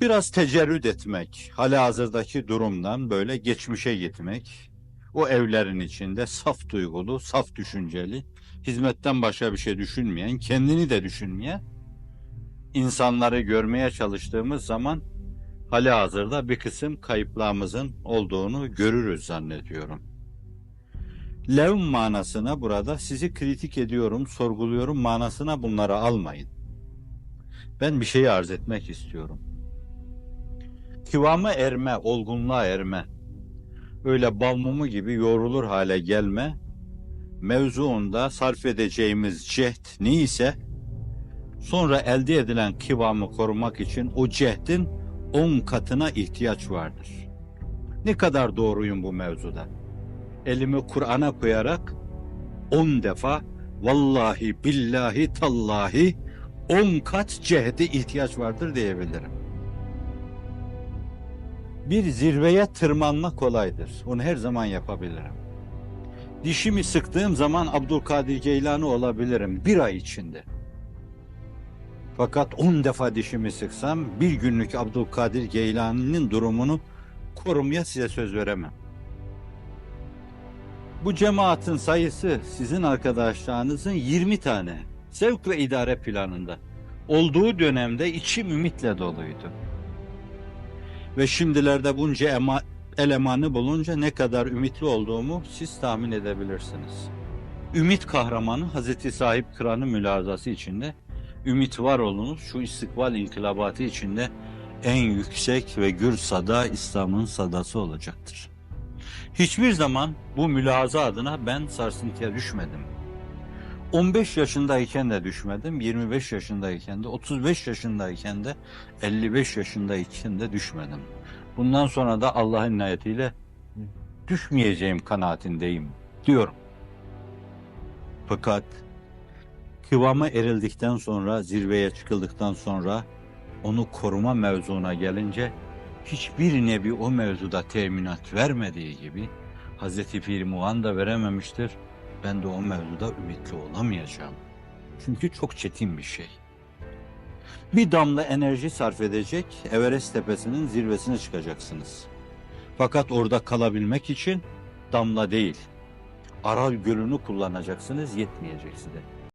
Biraz tecerrüt etmek, halihazırdaki durumdan böyle geçmişe gitmek, o evlerin içinde saf duygulu, saf düşünceli, hizmetten başka bir şey düşünmeyen, kendini de düşünmeyen insanları görmeye çalıştığımız zaman halihazırda bir kısım kayıplarımızın olduğunu görürüz zannediyorum. Levm manasına burada sizi kritik ediyorum, sorguluyorum manasına bunları almayın. Ben bir şeyi arz etmek istiyorum. Kıvamı erme, olgunluğa erme, öyle bal gibi yoğrulur hale gelme, mevzuunda sarf edeceğimiz cehd neyse, sonra elde edilen kıvamı korumak için o cehdin on katına ihtiyaç vardır. Ne kadar doğruyum bu mevzuda? Elimi Kur'an'a koyarak on defa vallahi billahi tallahi on kat cehde ihtiyaç vardır diyebilirim. Bir zirveye tırmanma kolaydır. Onu her zaman yapabilirim. Dişimi sıktığım zaman Abdülkadir Geylani olabilirim bir ay içinde. Fakat on defa dişimi sıksam bir günlük Abdülkadir Geylani'nin durumunu korumaya size söz veremem. Bu cemaatin sayısı sizin arkadaşlarınızın 20 tane zevk ve idare planında. Olduğu dönemde içim ümitle doluydu. Ve şimdilerde bunca ema, elemanı bulunca ne kadar ümitli olduğumu siz tahmin edebilirsiniz. Ümit kahramanı Hazreti Sahip Kıran'ı mülazası içinde ümit var olunuz şu istikbal inkılabatı içinde en yüksek ve gür sada İslam'ın sadası olacaktır. Hiçbir zaman bu mülaza adına ben sarsıntıya düşmedim. 15 yaşındayken de düşmedim, 25 yaşındayken de, 35 yaşındayken de, 55 yaşındayken de düşmedim. Bundan sonra da Allah'ın inayetiyle düşmeyeceğim kanaatindeyim diyorum. Fakat kıvama erildikten sonra, zirveye çıkıldıktan sonra onu koruma mevzuna gelince hiçbir nebi o mevzuda teminat vermediği gibi Hazreti Pir Muhan da verememiştir. Ben de o mevzuda ümitli olamayacağım. Çünkü çok çetin bir şey. Bir damla enerji sarf edecek Everest tepesinin zirvesine çıkacaksınız. Fakat orada kalabilmek için damla değil, Aral Gölü'nü kullanacaksınız yetmeyecek size.